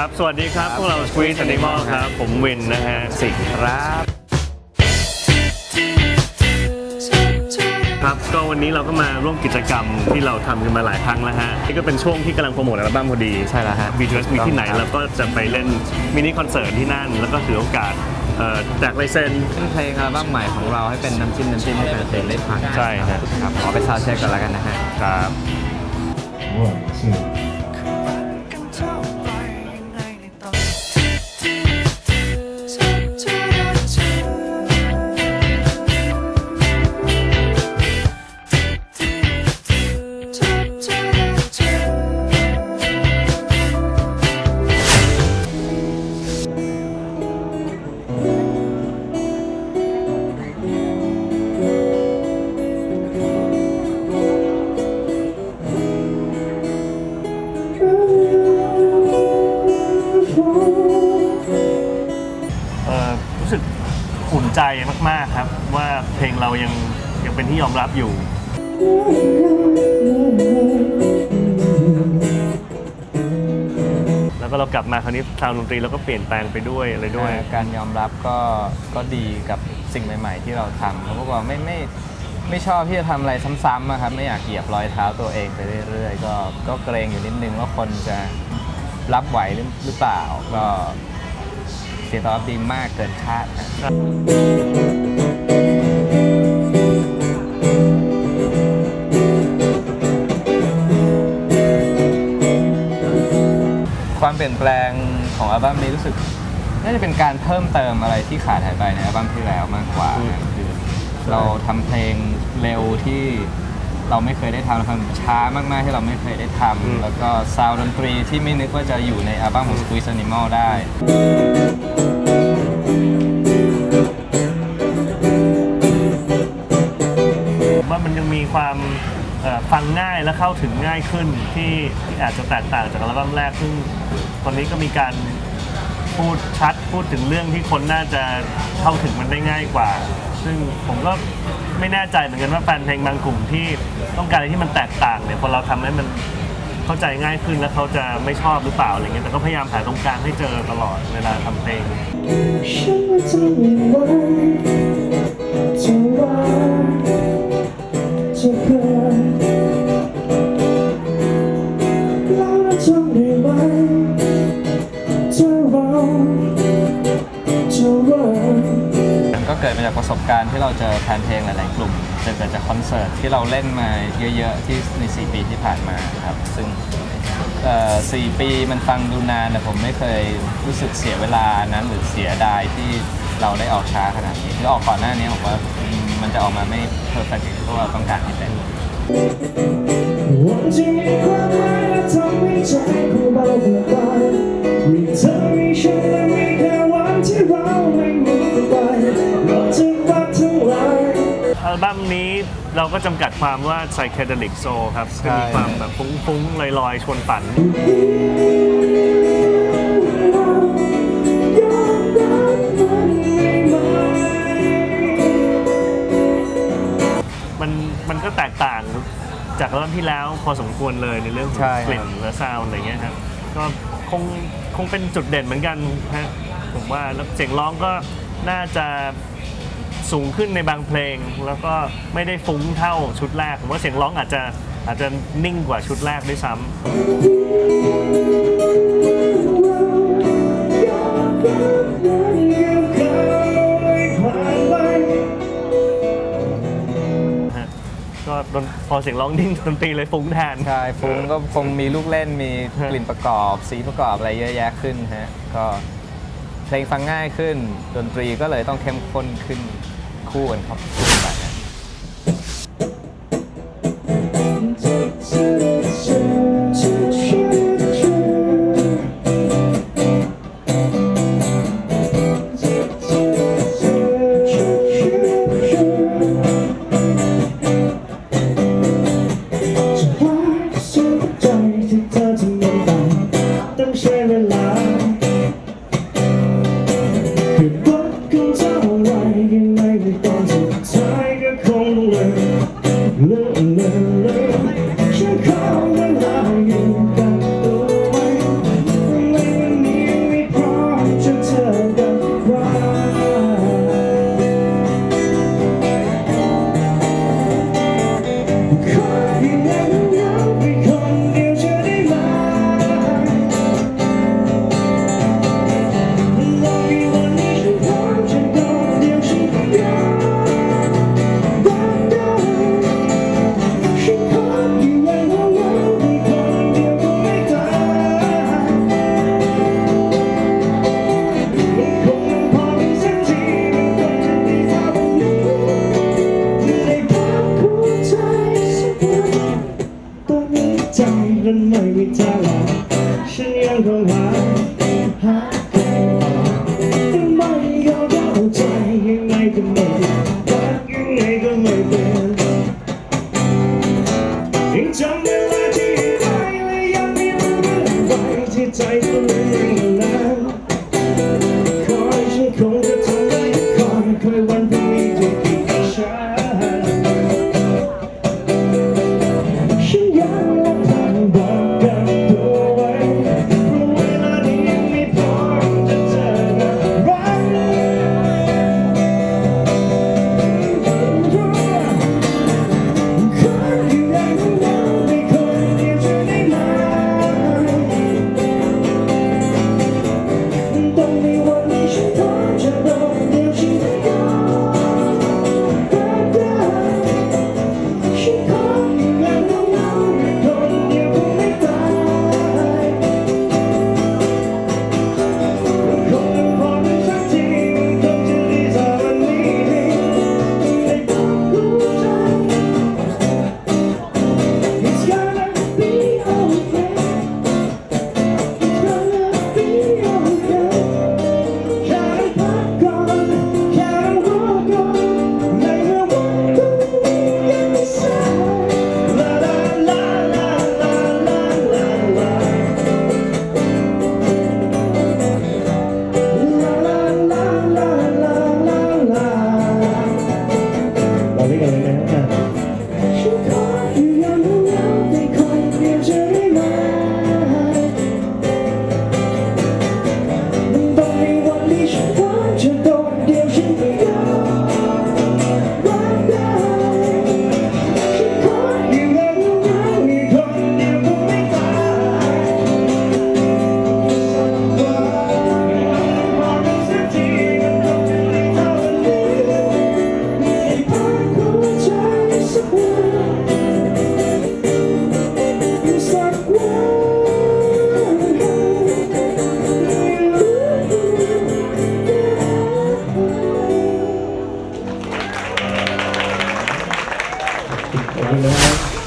ครับ สวัสดีครับ พวกเรา Squeeze Animal ครับ ผมวินนะฮะ สิงห์ครับ ครับ ก็วันนี้เราก็มาร่วมกิจกรรมที่เราทำกันมาหลายครั้งแล้วฮะ นี่ก็เป็นช่วงที่กำลังโปรโมทอัลบั้มพอดีใช่แล้วฮะ วีดีโอมีที่ไหนครับเราก็จะไปเล่นมินิคอนเสิร์ตที่นั่น แล้วก็ถือโอกาสเอ่อแจกลายเซ็นขึ้นเพลงอัลบั้มใหม่ของเราให้เป็นน้ำจิ้มน้ำจิ้มให้แฟนเพลงได้ฟังใช่ฮะ ครับขอไปซาวด์เช็คก่อนแล้วกันนะฮะ ครับเอุ่นใจมากๆครับ ว่าเพลงเรายังยังเป็นที่ยอมรับอยู่ แล้วก็เรากลับมาคราวนี้ทางดนตรีเราก็เปลี่ยนแปลงไปด้วยอะไรด้วย การยอมรับก็ก็ดีกับสิ่งใหม่ ๆ ที่เราทำแล้วพวกเราไม่ไม่ไม่ชอบที่จะทำอะไรซ้ำๆอะครับไม่อยากเหยียบรอยเท้าตัวเองไปเรื่อย ๆ ก็ก็เกรงอยู่นิดนึงว่าคนจะรับไหวหรือเปล่าก็ เสียงตอบรับดีมากเกินคาดนะความเปลี่ยนแปลงของอัลบั้มนี้รู้สึกน่าจะเป็นการเพิ่มเติมอะไรที่ขาดหายไปในอัลบั้มที่แล้วมากกว่านะคือเราทำเพลงเร็วที่ เราไม่เคยได้ทำเราทำช้ามากๆที่เราไม่เคยได้ทอืมำแล้วก็ซาวด์ดนตรีที่ไม่นึกว่าจะอยู่ในอัลบั้มของ Squeeze Animal ได้ ว่ามันยังมีความเอ่อฟังง่ายและเข้าถึงง่ายขึ้นที่ที่อาจจะแตกต่างจากอัลบั้มแรกซึ่งตอนนี้ก็มีการพูดชัดพูดถึงเรื่องที่คนน่าจะเข้าถึงมันได้ง่ายกว่า ซึ่งผมก็ ไม่แน่ใจเหมือนกันว่าแฟนเพลงบางกลุ่มที่ต้องการอะไรที่มันแตกต่างเนี่ยพอเราทำให้มันเข้าใจง่ายขึ้นแล้วเขาจะไม่ชอบหรือเปล่าอะไรเงี้ยแต่ก็พยายามหาตรงกลางให้เจอตลอดเวลาทำเพลง เกิดมาจากประสบการณ์ที่เราเจอแฟนเพลงหลาย ๆ กลุ่มเกิดจากคอนเสิร์ตที่เราเล่นมาเยอะๆที่ใน 4 ปีที่ผ่านมาครับ ซึ่งเอ่อ4ปีมันฟังดูนานแต่ผมไม่เคยรู้สึกเสียเวลานั้นหรือเสียดายที่เราได้ออกช้าขนาดนี้คือออกก่อนหน้านี้ผมว่ามันจะออกมาไม่เพอร์เฟกต์ที่เราต้องการที่เป็นวันที่มีความหมายและทำให้ใจของเราเบิกบานมีเธอ อัลบั้มนี้เราก็จำกัดความว่า psychedelic soul ครับใช่คือมีความแบบฟุ้งๆลอยๆ ชวนฝัน มันมันก็แตกต่างจากอัลบั้มที่แล้วพอสมควรเลยในเรื่องของใช่ครับ กลิ่นและซาวด์อะไรเงี้ยครับก็คงคงเป็นจุดเด่นเหมือนกันฮะผมว่าแล้วเสียงร้องก็น่าจะ สูงขึ้นในบางเพลง แล้วก็ไม่ได้ฟุ้งเท่าชุดแรก ผมว่าเสียงร้องอาจจะอาจจะนิ่งกว่าชุดแรกด้วยซ้ำฮะก็ดนพอเสียงร้องนิ่งดนตรีเลยฟุ้งแทน ใช่ฟุ้งก็คงมีลูกเล่นมีกลิ่นประกอบ สีประกอบอะไรเยอะแยะขึ้นฮะก็เพลงฟังง่ายขึ้นดนตรีก็เลยต้องเข้มข้นขึ้น คู่กันครับ